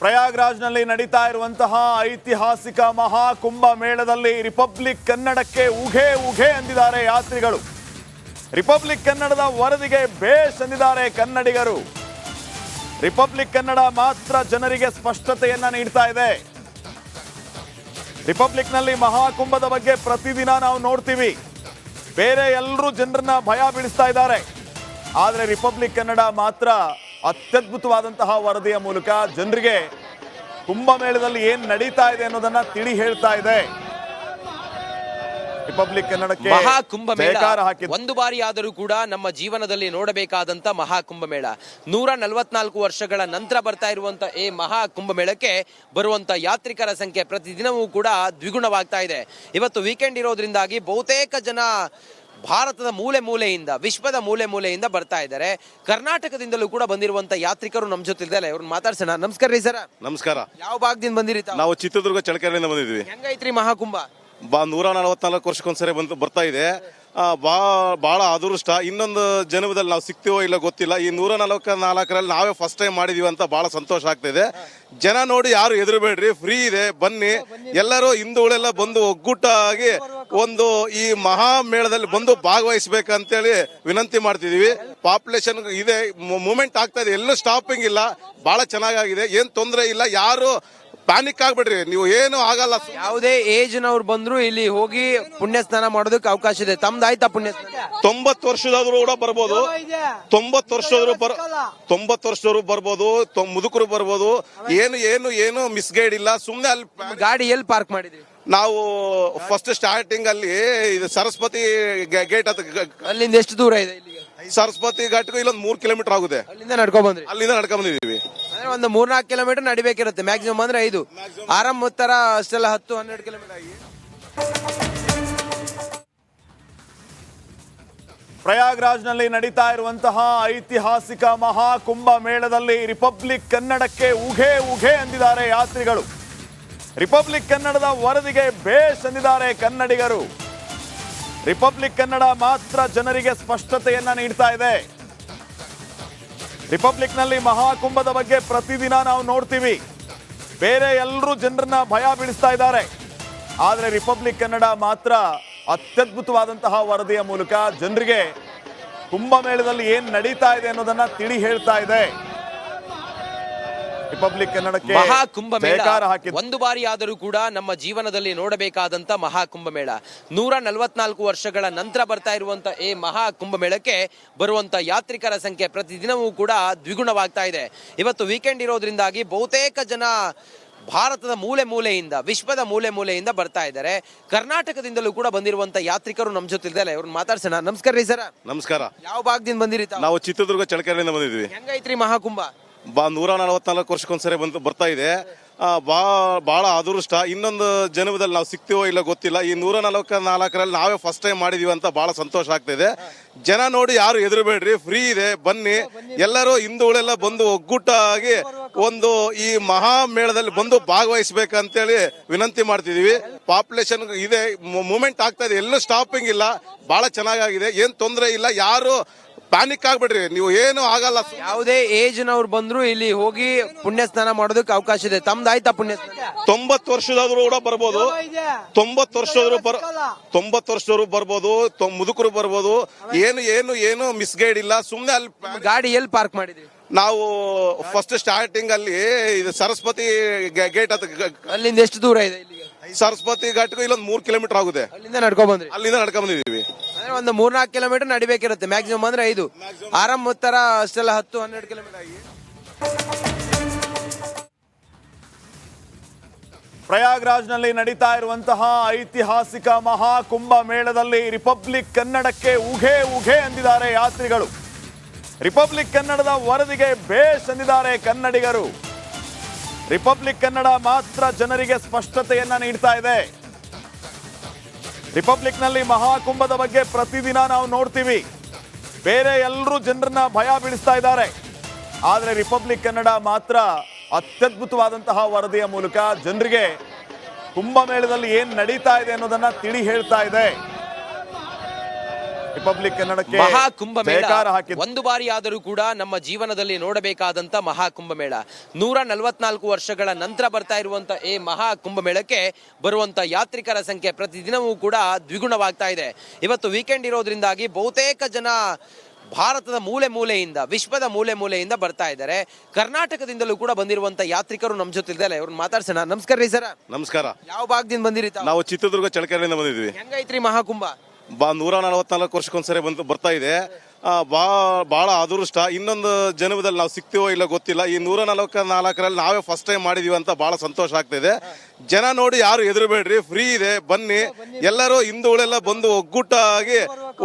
ಪ್ರಯಾಗ್ರಾಜ್ನಲ್ಲಿ ನಡೀತಾ ಇರುವಂತಹ ಐತಿಹಾಸಿಕ ಮಹಾಕುಂಭ ಮೇಳದಲ್ಲಿ ರಿಪಬ್ಲಿಕ್ ಕನ್ನಡಕ್ಕೆ ಉಘೆ ಉಘೆ ಅಂದಿದ್ದಾರೆ ಯಾತ್ರಿಗಳು. ರಿಪಬ್ಲಿಕ್ ಕನ್ನಡದ ವರದಿಗೆ ಬೇಷ್ ಅಂದಿದ್ದಾರೆ ಕನ್ನಡಿಗರು. ರಿಪಬ್ಲಿಕ್ ಕನ್ನಡ ಮಾತ್ರ ಜನರಿಗೆ ಸ್ಪಷ್ಟತೆಯನ್ನ ನೀಡ್ತಾ ಇದೆ. ರಿಪಬ್ಲಿಕ್ನಲ್ಲಿ ಮಹಾಕುಂಭದ ಬಗ್ಗೆ ಪ್ರತಿದಿನ ನಾವು ನೋಡ್ತೀವಿ. ಬೇರೆ ಎಲ್ಲರೂ ಜನರನ್ನ ಭಯ ಬೀಳಿಸ್ತಾ ಇದ್ದಾರೆ. ಆದರೆ ರಿಪಬ್ಲಿಕ್ ಕನ್ನಡ ಮಾತ್ರ ಅತ್ಯದ್ಭುತವಾದಂತಹ ವರದಿಯ ಮೂಲಕ ಜನರಿಗೆ ಕುಂಭಮೇಳದಲ್ಲಿ ಏನ್ ನಡೀತಾ ಇದೆ ಅನ್ನೋದನ್ನ ತಿಳಿ ಹೇಳ್ತಾ ಇದೆ. ರಿಪಬ್ಲಿಕ್ ಕನ್ನಡಕ್ಕೆ ಮಹಾಕುಂಭಮೇಳ ಒಂದು ಬಾರಿ ಆದರೂ ಕೂಡ ನಮ್ಮ ಜೀವನದಲ್ಲಿ ನೋಡಬೇಕಾದಂತ ಮಹಾಕುಂಭಮೇಳ ನೂರ ನಲವತ್ನಾಲ್ಕು ವರ್ಷಗಳ ನಂತರ ಬರ್ತಾ ಇರುವಂತ ಈ ಮಹಾಕುಂಭಮೇಳಕ್ಕೆ ಬರುವಂತ ಯಾತ್ರಿಕರ ಸಂಖ್ಯೆ ಪ್ರತಿದಿನವೂ ಕೂಡ ದ್ವಿಗುಣವಾಗ್ತಾ ಇದೆ. ಇವತ್ತು ವೀಕೆಂಡ್ ಇರೋದ್ರಿಂದಾಗಿ ಬಹುತೇಕ ಜನ ಭಾರತದ ಮೂಲೆ ಮೂಲೆಯಿಂದ ವಿಶ್ವದ ಮೂಲೆ ಮೂಲೆಯಿಂದ ಬರ್ತಾ ಇದ್ದಾರೆ. ಕರ್ನಾಟಕದಿಂದಲೂ ಕೂಡ ಬಂದಿರುವಂತ ಯಾತ್ರಿಕರು ನಮ್ಮ ಜೊತೆ ಇದ್ದಾರೆ ಅವ್ರನ್ನ ಮಾತಾಡ್ಸೋಣ. ನಮಸ್ಕಾರ ರೀ ಸರ್. ನಮಸ್ಕಾರ. ಯಾವ ಭಾಗದಿಂದ ಬಂದಿರಿ ತಾವು? ನಾವು ಚಿತ್ರದುರ್ಗ ಚಳಕೆರೆಯಿಂದ ಬಂದಿದ್ವಿ ಹೆಂಗೈತ್ರಿ ಮಹಾಕುಂಭ? ಬಾ ನೂರ ನಲವತ್ನಾಲ್ಕು ವರ್ಷಕ್ಕೊಂದ್ಸರಿ ಬಂದು ಬರ್ತಾ ಇದೆ. ಆ, ಬಾ ಭಾಳ ಅದೃಷ್ಟ. ಇನ್ನೊಂದು ಜನ್ಮದಲ್ಲಿ ನಾವು ಸಿಗ್ತೀವೋ ಇಲ್ಲ ಗೊತ್ತಿಲ್ಲ. ಈ ನೂರ ನಲವತ್ತ ನಾಲ್ಕರಲ್ಲಿ ನಾವೇ ಫಸ್ಟ್ ಟೈಮ್ ಮಾಡಿದೀವಿ ಅಂತ ಬಹಳ ಸಂತೋಷ ಆಗ್ತಿದೆ ಜನ ನೋಡಿ ಯಾರು ಹೆದರಬೇಡ್ರಿ ಫ್ರೀ ಇದೆ. ಬನ್ನಿ. ಎಲ್ಲರೂ ಹಿಂದೂಗಳೆಲ್ಲ ಬಂದು ಒಗ್ಗೂಟಾಗಿ ಒಂದು ಈ ಮಹಾ ಮೇಳದಲ್ಲಿ ಬಂದು ಭಾಗವಹಿಸ್ಬೇಕಂತೇಳಿ ವಿನಂತಿ ಮಾಡ್ತಿದೀವಿ. ಪಾಪ್ಯುಲೇಷನ್ ಇದೆ ಮೂಮೆಂಟ್ ಆಗ್ತಾ ಇದೆ ಎಲ್ಲೂ ಸ್ಟಾಪಿಂಗ್ ಇಲ್ಲ. ಬಹಳ ಚೆನ್ನಾಗಿದೆ ಏನ್ ತೊಂದರೆ ಇಲ್ಲ ಯಾರು ಪ್ಯಾನಿಕ್ ಆಗ್ಬಿಡ್ರಿ ನೀವು ಏನು ಆಗಲ್ಲ. ಯಾವುದೇ ಏಜ್ ನವ್ರು ಬಂದ್ರು ಇಲ್ಲಿ ಹೋಗಿ ಪುಣ್ಯ ಸ್ನಾನ ಮಾಡೋದಕ್ಕೆ ಅವಕಾಶ ಇದೆ. ತಮ್ದಾಯ್ತಾ ಪುಣ್ಯ ಸ್ನಾನ? ತೊಂಬತ್ತು ವರ್ಷದವರು ಕೂಡ ಬರ್ಬೋದು. ತೊಂಬತ್ತು ವರ್ಷದವರು ಬರ್ ತೊಂಬತ್ತು ವರ್ಷದವರು ಬರ್ಬೋದು ಮುದುಕರು ಬರ್ಬೋದು. ಏನು ಏನು ಏನು ಮಿಸ್ಗೈಡ್ ಇಲ್ಲ. ಸುಮ್ನೆ ಅಲ್ಲಿ ಗಾಡಿ ಎಲ್ಲಿ ಪಾರ್ಕ್ ಮಾಡಿದ್ರಿ? ನಾವು ಫಸ್ಟ್ ಸ್ಟಾರ್ಟಿಂಗ್ ಅಲ್ಲಿ ಇದು ಸರಸ್ವತಿ ಗೇಟ್ ಅಲ್ಲಿಂದ ಎಷ್ಟು ದೂರ ಇದೆ ಇಲ್ಲಿಗೆ? ಸರಸ್ವತಿ ಘಾಟ್ಗೂ ಇಲ್ಲೊಂದು ಮೂರ್ ಕಿಲೋಮೀಟರ್ ಆಗುತ್ತೆ. ಅಲ್ಲಿಂದ ನಡ್ಕೊಂಡ್ ಬಂದ್ರಿ? ಅಲ್ಲಿಂದ ನಡ್ಕೊಂಡ್ ಬಂದಿದೀವಿ ಅಂದ್ರೆ ಒಂದು ಮೂರ್ನಾಲ್ಕು ಕಿಲೋಮೀಟರ್ ನಡಿಬೇಕಿರುತ್ತೆ ಮ್ಯಾಕ್ಸಿಮಮ್ ಅಂದ್ರೆ ಐದು. ಆರಂಭ ಉತ್ತರ ಅಷ್ಟೆಲ್ಲ ಹತ್ತು ಹನ್ನೆರಡು ಕಿಲೋಮೀಟರ್ ಆಗಿ. ಪ್ರಯಾಗ್ರಾಜ್ನಲ್ಲಿ ನಡೀತಾ ಇರುವಂತಹ ಐತಿಹಾಸಿಕ ಮಹಾಕುಂಭ ಮೇಳದಲ್ಲಿ ರಿಪಬ್ಲಿಕ್ ಕನ್ನಡಕ್ಕೆ ಉಘೆ ಉಘೆ ಅಂದಿದ್ದಾರೆ ಯಾತ್ರಿಗಳು. ರಿಪಬ್ಲಿಕ್ ಕನ್ನಡದ ವರದಿಗೆ ಬೇಷ್ ಎಂದಿದ್ದಾರೆ ಕನ್ನಡಿಗರು. ರಿಪಬ್ಲಿಕ್ ಕನ್ನಡ ಮಾತ್ರ ಜನರಿಗೆ ಸ್ಪಷ್ಟತೆಯನ್ನ ನೀಡ್ತಾ ಇದೆ. ರಿಪಬ್ಲಿಕ್ನಲ್ಲಿ ಮಹಾಕುಂಭದ ಬಗ್ಗೆ ಪ್ರತಿದಿನ ನಾವು ನೋಡ್ತೀವಿ. ಬೇರೆ ಎಲ್ಲರೂ ಜನರನ್ನ ಭಯ ಬೀಳಿಸ್ತಾ ಇದ್ದಾರೆ. ಆದರೆ ರಿಪಬ್ಲಿಕ್ ಕನ್ನಡ ಮಾತ್ರ ಅತ್ಯದ್ಭುತವಾದಂತಹ ವರದಿಯ ಮೂಲಕ ಜನರಿಗೆ ಕುಂಭಮೇಳದಲ್ಲಿ ಏನು ನಡೀತಾ ಇದೆ ಅನ್ನೋದನ್ನ ತಿಳಿ ಹೇಳ್ತಾ ಇದೆ. ರಿಪಬ್ಲಿಕ್ ಕನ್ನಡಕ್ಕೆ ಮಹಾಕುಂಭ ಮೇಳ ಒಂದು ಬಾರಿ ಆದರೂ ಕೂಡ ನಮ್ಮ ಜೀವನದಲ್ಲಿ ನೋಡಬೇಕಾದಂತ ಮಹಾಕುಂಭ ಮೇಳ ನೂರ ನಲವತ್ನಾಲ್ಕು ವರ್ಷಗಳ ನಂತರ ಬರ್ತಾ ಇರುವಂತ ಈ ಮಹಾಕುಂಭ ಮೇಳಕ್ಕೆ ಬರುವಂತ ಯಾತ್ರಿಕರ ಸಂಖ್ಯೆ ಪ್ರತಿದಿನವೂ ಕೂಡ ದ್ವಿಗುಣವಾಗ್ತಾ ಇದೆ. ಇವತ್ತು ವೀಕೆಂಡ್ ಇರೋದ್ರಿಂದಾಗಿ ಬಹುತೇಕ ಜನ ಭಾರತದ ಮೂಲೆ ಮೂಲೆಯಿಂದ ವಿಶ್ವದ ಮೂಲೆ ಮೂಲೆಯಿಂದ ಬರ್ತಾ ಇದ್ದಾರೆ. ಕರ್ನಾಟಕದಿಂದಲೂ ಕೂಡ ಬಂದಿರುವಂತ ಯಾತ್ರಿಕರು ನಮ್ಮ ಜೊತೆ ಇದ್ದಾರೆ ಅವ್ರನ್ನ ಮಾತಾಡ್ಸೋಣ. ನಮಸ್ಕಾರ ರೀ ಸರ. ನಮಸ್ಕಾರ. ಯಾವ ಭಾಗದಿಂದ ಬಂದಿರಿ ನಾವು ಚಿತ್ರದುರ್ಗ ಚಳಕೆರೆಯಿಂದ ಬಂದಿದ್ವಿ ಹೆಂಗೈತ್ರಿ ಮಹಾಕುಂಭ? ಬಾ, ನೂರ ನಲವತ್ನಾಲ್ಕು ವರ್ಷಕ್ಕೊಂದ್ಸರಿ ಬಂದು ಬರ್ತಾ ಇದೆ. ಬಾ ಭಾಳ ಅದೃಷ್ಟ. ಇನ್ನೊಂದು ಜನ್ಮದಲ್ಲಿ ನಾವು ಸಿಗ್ತೀವೋ ಇಲ್ಲ ಗೊತ್ತಿಲ್ಲ. ಈ ನೂರ ನಲವತ್ತ ನಾಲ್ಕರಲ್ಲಿ ನಾವೇ ಫಸ್ಟ್ ಟೈಮ್ ಮಾಡಿದೀವಿ ಅಂತ ಬಹಳ ಸಂತೋಷ ಆಗ್ತಿದೆ ಜನ ನೋಡಿ ಯಾರು ಹೆದರಬೇಡ್ರಿ ಫ್ರೀ ಇದೆ, ಬನ್ನಿ. ಎಲ್ಲರೂ ಹಿಂದೂಗಳೆಲ್ಲ ಬಂದು ಒಗ್ಗೂಟಾಗಿ ಒಂದು ಈ ಮಹಾ ಮೇಳದಲ್ಲಿ ಬಂದು ಭಾಗವಹಿಸ್ಬೇಕಂತೇಳಿ ವಿನಂತಿ ಮಾಡ್ತಿದೀವಿ. ಪಾಪ್ಯುಲೇಷನ್ ಇದೆ ಮೂಮೆಂಟ್ ಆಗ್ತಾ ಇದೆ. ಎಲ್ಲೂ ಸ್ಟಾಪಿಂಗ್ ಇಲ್ಲ. ಬಹಳ ಚೆನ್ನಾಗಿದೆ ಏನು ತೊಂದರೆ ಇಲ್ಲ. ಯಾರು ಪ್ಯಾನಿಕ್ ಆಗ್ಬಿಡ್ರಿ. ನೀವು ಏನು ಆಗಲ್ಲ. ಯಾವುದೇ ಏಜ್ ನವ್ರು ಬಂದ್ರು ಇಲ್ಲಿ ಹೋಗಿ ಪುಣ್ಯ ಸ್ನಾನ ಮಾಡೋದಕ್ಕೆ ಅವಕಾಶ ಇದೆ. ತಮ್ದಾಯ್ತಾ ಪುಣ್ಯ ತೊಂಬತ್ ತೊಂಬತ್ತು ವರ್ಷದವರು ಕೂಡ ಬರ್ಬೋದು. ತೊಂಬತ್ ವರ್ಷದವರು ಬರ್ ತೊಂಬತ್ ವರ್ಷದವರು ಬರ್ಬೋದು. ತೊಂ- ಮುದುಕರು ಬರ್ಬೋದು. ಏನು ಏನು ಏನು ಮಿಸ್ಗೈಡ್ ಇಲ್ಲ. ಸುಮ್ನೆ ಅಲ್ಲಿ ಪ್ಯಾ- ಗಾಡಿ ಎಲ್ಲಿ ಪಾರ್ಕ್ ಮಾಡಿದ್ರಿ? ನಾವು ಫಸ್ಟ್ ಸ್ಟಾರ್ಟಿಂಗ್ ಅಲ್ಲಿ ಇದು ಸರಸ್ವತಿ ಗೇಟ್ ಅಲ್ಲಿಂದ ಎಷ್ಟು ದೂರ ಇದೆ ಸರಸ್ವತಿ ಘಾಟ್ಗೂ ಇಲ್ಲೊಂದು ಮೂರ್ ಕಿಲೋಮೀಟರ್ ಆಗುತ್ತೆ. ಅಲ್ಲಿಂದ ನಡ್ಕೊಂಡ್ ಬಂದ್ರಿ? ಅಲ್ಲಿಂದ ನಡ್ಕೊಂಡ್ ಬಂದಿದೀವಿ ಅಂದ್ರೆ ಒಂದು ಮೂರ್ನಾಲ್ಕು ಕಿಲೋಮೀಟರ್ ನಡಿಬೇಕಿರುತ್ತೆ ಮ್ಯಾಕ್ಸಿಮಮ್ ಅಂದ್ರೆ ಐದು. ಆರಂಭ ಉತ್ತರ ಅಷ್ಟೆಲ್ಲ ಹತ್ತು ಹನ್ನೆರಡು ಕಿಲೋಮೀಟರ್ ಆಗಿ. ಪ್ರಯಾಗ್ರಾಜ್ನಲ್ಲಿ ನಡೀತಾ ಇರುವಂತಹ ಐತಿಹಾಸಿಕ ಮಹಾಕುಂಭ ಮೇಳದಲ್ಲಿ ರಿಪಬ್ಲಿಕ್ ಕನ್ನಡಕ್ಕೆ ಉಘೆ ಉಘೆ ಅಂದಿದ್ದಾರೆ ಯಾತ್ರಿಗಳು. ರಿಪಬ್ಲಿಕ್ ಕನ್ನಡದ ವರದಿಗೆ ಬೇಷ್ ಅಂದಿದ್ದಾರೆ ಕನ್ನಡಿಗರು. ರಿಪಬ್ಲಿಕ್ ಕನ್ನಡ ಮಾತ್ರ ಜನರಿಗೆ ಸ್ಪಷ್ಟತೆಯನ್ನ ನೀಡ್ತಾ ಇದೆ. ರಿಪಬ್ಲಿಕ್ನಲ್ಲಿ ಮಹಾಕುಂಭದ ಬಗ್ಗೆ ಪ್ರತಿದಿನ ನಾವು ನೋಡ್ತೀವಿ. ಬೇರೆ ಎಲ್ಲರೂ ಜನರನ್ನ ಭಯ ಬೀಳಿಸ್ತಾ ಇದ್ದಾರೆ. ಆದರೆ ರಿಪಬ್ಲಿಕ್ ಕನ್ನಡ ಮಾತ್ರ ಅತ್ಯದ್ಭುತವಾದಂತಹ ವರದಿಯ ಮೂಲಕ ಜನರಿಗೆ ಕುಂಭಮೇಳದಲ್ಲಿ ಏನು ನಡೀತಾ ಇದೆ ಅನ್ನೋದನ್ನ ತಿಳಿ ಹೇಳ್ತಾ ಇದೆ. ರಿಪಬ್ಲಿಕ್ ಕನ್ನಡಕ್ಕೆ ಮಹಾಕುಂಭಮೇಳ. ಮೇಳ ಒಂದು ಬಾರಿ ಆದರೂ ಕೂಡ ನಮ್ಮ ಜೀವನದಲ್ಲಿ ನೋಡಬೇಕಾದಂತ ಮಹಾಕುಂಭಮೇಳ. ನೂರ ನಲವತ್ನಾಲ್ಕು ವರ್ಷಗಳ ನಂತರ ಬರ್ತಾ ಇರುವಂತ ಈ ಮಹಾಕುಂಭಮೇಳಕ್ಕೆ ಬರುವಂತ ಯಾತ್ರಿಕರ ಸಂಖ್ಯೆ ಪ್ರತಿದಿನವೂ ಕೂಡ ದ್ವಿಗುಣವಾಗ್ತಾ ಇದೆ. ಇವತ್ತು ವೀಕೆಂಡ್ ಇರೋದ್ರಿಂದಾಗಿ ಬಹುತೇಕ ಜನ ಭಾರತದ ಮೂಲೆ ಮೂಲೆಯಿಂದ ವಿಶ್ವದ ಮೂಲೆ ಮೂಲೆಯಿಂದ ಬರ್ತಾ ಇದ್ದಾರೆ. ಕರ್ನಾಟಕದಿಂದಲೂ ಕೂಡ ಬಂದಿರುವಂತ ಯಾತ್ರಿಕರು ನಮ್ಮ ಜೊತೆ ಇದ್ದಾರೆ ಅವ್ರನ್ನ ಮಾತಾಡ್ಸೋಣ. ನಮಸ್ಕಾರ ರೀ ಸರ್. ನಮಸ್ಕಾರ. ಯಾವ ಭಾಗದಿಂದ ಬಂದಿರಿ ನಾವು ಚಿತ್ರದುರ್ಗ ಚಳಕೆರೆಯಿಂದ ಬಂದಿದ್ವಿ ಹೆಂಗೈತ್ರಿ ಮಹಾಕುಂಭ? ಬಾ ನೂರ ನಲವತ್ನಾಲ್ಕು ವರ್ಷಕ್ಕೊಂದ್ಸರಿ ಬಂದು ಬರ್ತಾ ಇದೆ. ಬಾ ಭಾಳ ಅದೃಷ್ಟ. ಇನ್ನೊಂದು ಜನ್ಮದಲ್ಲಿ ನಾವು ಸಿಗ್ತೀವೋ ಇಲ್ಲ ಗೊತ್ತಿಲ್ಲ. ಈ ನೂರ ನಲವತ್ತ ನಾಲ್ಕರಲ್ಲಿ ನಾವೇ ಫಸ್ಟ್ ಟೈಮ್ ಮಾಡಿದೀವಿ ಅಂತ ಭಾಳ ಸಂತೋಷ ಆಗ್ತಿದೆ. ಜನ ನೋಡಿ ಯಾರು ಹೆದರಬೇಡ್ರಿ ಫ್ರೀ ಇದೆ, ಬನ್ನಿ. ಎಲ್ಲರೂ ಹಿಂದೂಗಳೆಲ್ಲ ಬಂದು ಒಗ್ಗೂಟಾಗಿ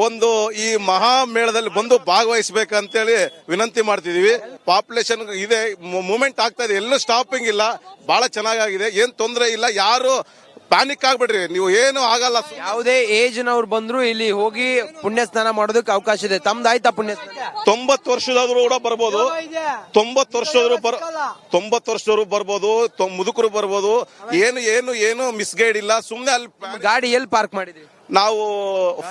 ಒಂದು ಈ ಮಹಾ ಮೇಳದಲ್ಲಿ ಬಂದು ಭಾಗವಹಿಸ್ಬೇಕಂತೇಳಿ ವಿನಂತಿ ಮಾಡ್ತಿದೀವಿ. ಪಾಪ್ಯುಲೇಷನ್ ಇದೆ ಮೂಮೆಂಟ್ ಆಗ್ತಾ ಇದೆ. ಎಲ್ಲೂ ಸ್ಟಾಪಿಂಗ್ ಇಲ್ಲ. ಭಾಳ ಚೆನ್ನಾಗಿದೆ ಏನು ತೊಂದರೆ ಇಲ್ಲ. ಯಾರು ಪ್ಯಾನಿಕ್ ಆಗ್ಬಿಡ್ರಿ. ನೀವು ಏನು ಆಗಲ್ಲ. ಯಾವುದೇ ಏಜ್ ನವ್ರು ಬಂದ್ರು ಇಲ್ಲಿ ಹೋಗಿ ಪುಣ್ಯ ಸ್ನಾನ ಮಾಡೋದಕ್ಕೆ ಅವಕಾಶ ಇದೆ. ತಮ್ದಾಯ್ತಾ ಪುಣ್ಯ ಸ್ನಾನ? ತೊಂಬತ್ತು ವರ್ಷದಾದ್ರು ಕೂಡ ಬರ್ಬೋದು. ತೊಂಬತ್ತು ವರ್ಷದವರು ಬರ್ ತೊಂಬತ್ತು ವರ್ಷದವರು ಬರ್ಬೋದು ತೊಂ- ಮುದುಕರು ಬರ್ಬೋದು. ಏನು ಏನು ಏನು ಮಿಸ್ಗೈಡ್ ಇಲ್ಲ. ಸುಮ್ನೆ ಅಲ್ಲಿ ಪ್ಯಾ- ಗಾಡಿ ಎಲ್ಲಿ ಪಾರ್ಕ್ ಮಾಡಿದ್ರಿ? ನಾವು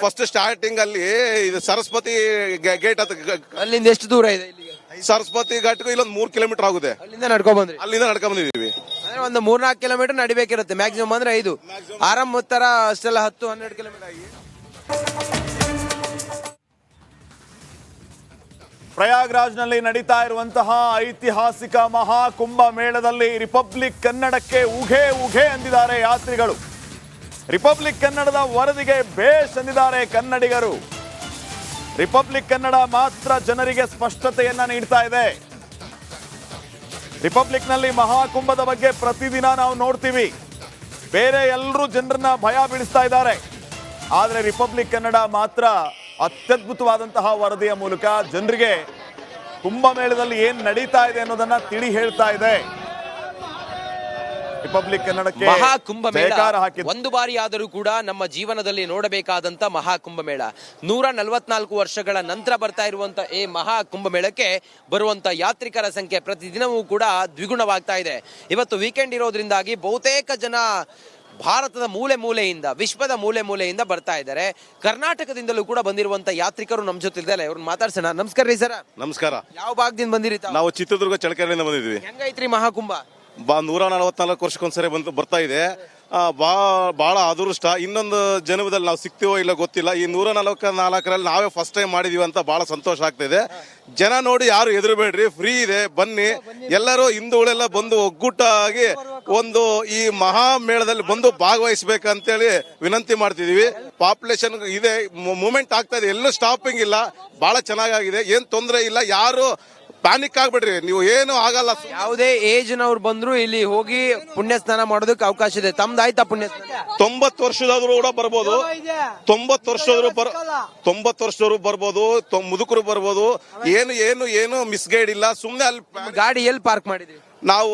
ಫಸ್ಟ್ ಸ್ಟಾರ್ಟಿಂಗ್ ಅಲ್ಲಿ ಇದು ಸರಸ್ವತಿ ಗೇಟ್ ಗ- ಅಲ್ಲಿಂದ ಎಷ್ಟು ದೂರ ಇದೆ ಇಲ್ಲಿಗೆ? ಸರಸ್ವತಿ ಘಾಟ್ಗೂ ಇಲ್ಲೊಂದು ಮೂರ್ ಕಿಲೋಮೀಟರ್ ಆಗುತ್ತೆ. ಅಲ್ಲಿಂದ ನಡ್ಕೊಂಡ್ ಬಂದ್ರಿ? ಅಲ್ಲಿಂದ ನಡ್ಕೊಂಡ್ ಬಂದಿದೀವಿ ಅಂದ್ರೆ ಒಂದು ಮೂರ್ನಾಲ್ಕು ಕಿಲೋಮೀಟರ್ ನಡಿಬೇಕಿರುತ್ತೆ. ಮ್ಯಾಕ್ಸಿಮಮ್ ಅಂದ್ರೆ ಐದು. ಆರಾಮ್ ಉತ್ತರ ಅಷ್ಟೆಲ್ಲ ಹತ್ತು, ಹನ್ನೆರಡು ಕಿಲೋಮೀಟರ್ ಆಗಿ. ಪ್ರಯಾಗ್ರಾಜ್ನಲ್ಲಿ ನಡೀತಾ ಇರುವಂತಹ ಐತಿಹಾಸಿಕ ಮಹಾಕುಂಭ ಮೇಳದಲ್ಲಿ ರಿಪಬ್ಲಿಕ್ ಕನ್ನಡಕ್ಕೆ ಉಘೆ ಉಘೆ ಅಂದಿದ್ದಾರೆ ಯಾತ್ರಿಗಳು. ರಿಪಬ್ಲಿಕ್ ಕನ್ನಡದ ವರದಿಗೆ ಬೇಷ್ ಅಂದಿದ್ದಾರೆ ಕನ್ನಡಿಗರು. ರಿಪಬ್ಲಿಕ್ ಕನ್ನಡ ಮಾತ್ರ ಜನರಿಗೆ ಸ್ಪಷ್ಟತೆಯನ್ನ ನೀಡ್ತಾ ಇದೆ. ರಿಪಬ್ಲಿಕ್ನಲ್ಲಿ ಮಹಾಕುಂಭದ ಬಗ್ಗೆ ಪ್ರತಿದಿನ ನಾವು ನೋಡ್ತೀವಿ. ಬೇರೆ ಎಲ್ಲರೂ ಜನರನ್ನ ಭಯ ಬೀಳಿಸ್ತಾ ಇದ್ದಾರೆ. ಆದರೆ ರಿಪಬ್ಲಿಕ್ ಕನ್ನಡ ಮಾತ್ರ ಅತ್ಯದ್ಭುತವಾದಂತಹ ವರದಿಯ ಮೂಲಕ ಜನರಿಗೆ ಕುಂಭಮೇಳದಲ್ಲಿ ಏನು ನಡೀತಾ ಇದೆ ಅನ್ನೋದನ್ನ ತಿಳಿ ಹೇಳ್ತಾ ಇದೆ. ರಿಪಬ್ಲಿಕ್ ಕನ್ನಡಕ್ಕೆ ಮಹಾಕುಂಭ ಮೇಳ. ಒಂದು ಬಾರಿ ಆದರೂ ಕೂಡ ನಮ್ಮ ಜೀವನದಲ್ಲಿ ನೋಡಬೇಕಾದಂತ ಮಹಾಕುಂಭ ಮೇಳ. ನೂರ ನಲವತ್ನಾಲ್ಕು ವರ್ಷಗಳ ನಂತರ ಬರ್ತಾ ಇರುವಂತ ಈ ಮಹಾಕುಂಭ ಮೇಳಕ್ಕೆ ಬರುವಂತ ಯಾತ್ರಿಕರ ಸಂಖ್ಯೆ ಪ್ರತಿದಿನವೂ ಕೂಡ ದ್ವಿಗುಣವಾಗ್ತಾ ಇದೆ. ಇವತ್ತು ವೀಕೆಂಡ್ ಇರೋದ್ರಿಂದಾಗಿ ಬಹುತೇಕ ಜನ ಭಾರತದ ಮೂಲೆ ಮೂಲೆಯಿಂದ ವಿಶ್ವದ ಮೂಲೆ ಮೂಲೆಯಿಂದ ಬರ್ತಾ ಇದ್ದಾರೆ. ಕರ್ನಾಟಕದಿಂದಲೂ ಕೂಡ ಬಂದಿರುವಂತ ಯಾತ್ರಿಕರು ನಮ್ಮ ಜೊತೆ ಇದ್ದಾರೆ ಅವ್ರನ್ನ ಮಾತಾಡ್ಸೋಣ. ನಮಸ್ಕಾರ ರೀ ಸರ. ನಮಸ್ಕಾರ. ಯಾವ ಭಾಗದಿಂದ ಬಂದಿರಿ ನಾವು ಚಿತ್ರದುರ್ಗ ಚಳಕೆರೆಯಿಂದ ಬಂದಿದ್ವಿ ಹೆಂಗೈತ್ರಿ ಮಹಾಕುಂಭ? ಬಾ ನೂರ ನಲವತ್ನಾಲ್ಕು ವರ್ಷಕ್ಕೊಂದ್ಸರಿ ಬಂದು, ಬರ್ತಾ ಇದೆ. ಬಾ ಭಾಳ ಅದೃಷ್ಟ. ಇನ್ನೊಂದು ಜನ್ಮದಲ್ಲಿ ನಾವು ಸಿಗ್ತೀವೋ ಇಲ್ಲ ಗೊತ್ತಿಲ್ಲ. ಈ ನೂರ ನಲವತ್ತ ನಾಲ್ಕರಲ್ಲಿ ನಾವೇ ಫಸ್ಟ್ ಟೈಮ್ ಮಾಡಿದೀವಿ ಅಂತ ಭಾಳ ಸಂತೋಷ ಆಗ್ತಿದೆ. ಜನ ನೋಡಿ ಯಾರು ಹೆದರಬೇಡ್ರಿ ಫ್ರೀ ಇದೆ, ಬನ್ನಿ. ಎಲ್ಲರೂ ಹಿಂದೂಗಳೆಲ್ಲ ಬಂದು ಒಗ್ಗೂಟಾಗಿ ಒಂದು ಈ ಮಹಾ ಮೇಳದಲ್ಲಿ ಬಂದು ಭಾಗವಹಿಸ್ಬೇಕಂತೇಳಿ ವಿನಂತಿ ಮಾಡ್ತಿದೀವಿ. ಪಾಪ್ಯುಲೇಷನ್ ಇದೆ ಮೂಮೆಂಟ್ ಆಗ್ತಾ ಇದೆ. ಎಲ್ಲೂ ಸ್ಟಾಪಿಂಗ್ ಇಲ್ಲ. ಬಹಳ ಚೆನ್ನಾಗಾಗಿದೆ. ಏನು ತೊಂದರೆ ಇಲ್ಲ. ಯಾರು ಪ್ಯಾನಿಕ್ ಆಗ್ಬಿಡ್ರಿ. ನೀವು ಏನು ಆಗಲ್ಲ. ಯಾವುದೇ ಏಜ್ ನವ್ರು ಬಂದ್ರು ಇಲ್ಲಿ ಹೋಗಿ ಪುಣ್ಯ ಸ್ನಾನ ಮಾಡೋದಕ್ಕೆ ಅವಕಾಶ ಇದೆ. ತಮ್ದಾಯ್ತಾ ಪುಣ್ಯ ಸ್ನಾನ? ತೊಂಬತ್ತು ವರ್ಷದಾದ್ರು ಕೂಡ ಬರ್ಬೋದು. ತೊಂಬತ್ತು ವರ್ಷದವರು ಬರ್ ತೊಂಬತ್ತು ವರ್ಷದವರು ಬರ್ಬೋದು. ಮುದುಕರು ಬರ್ಬೋದು. ಏನು ಏನು ಏನು ಮಿಸ್ಗೈಡ್ ಇಲ್ಲ. ಸುಮ್ನೆ ಅಲ್ಲಿ ಗಾಡಿ ಎಲ್ಲಿ ಪಾರ್ಕ್ ಮಾಡಿದ್ರಿ? ನಾವು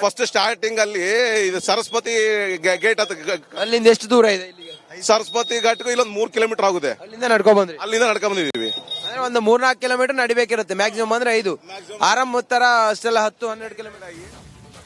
ಫಸ್ಟ್ ಸ್ಟಾರ್ಟಿಂಗ್ ಅಲ್ಲಿ ಇದು ಸರಸ್ವತಿ ಗೇಟ್ ಅಲ್ಲಿಂದ ಎಷ್ಟು ದೂರ ಇದೆ ಸರಸ್ವತಿ ಘಾಟ್ಗೂ ಇಲ್ಲೊಂದು ಮೂರ್ ಕಿಲೋಮೀಟರ್ ಆಗುತ್ತೆ. ಅಲ್ಲಿಂದ ನಡ್ಕೊಂಡ್ ಬಂದ್ರಿ? ಅಲ್ಲಿಂದ ನಡ್ಕೊಂಡ್ ಬಂದಿದೀವಿ ಅಂದ್ರೆ ಒಂದು ಮೂರ್ನಾಲ್ಕು ಕಿಲೋಮೀಟರ್ ನಡಿಬೇಕಿರುತ್ತೆ ಮ್ಯಾಕ್ಸಿಮಮ್ ಅಂದ್ರೆ ಐದು. ಆರಾಮ್ ತರ ಅಷ್ಟೆಲ್ಲ ಹತ್ತು ಹನ್ನೆರಡು ಕಿಲೋಮೀಟರ್ ಆಗಿ.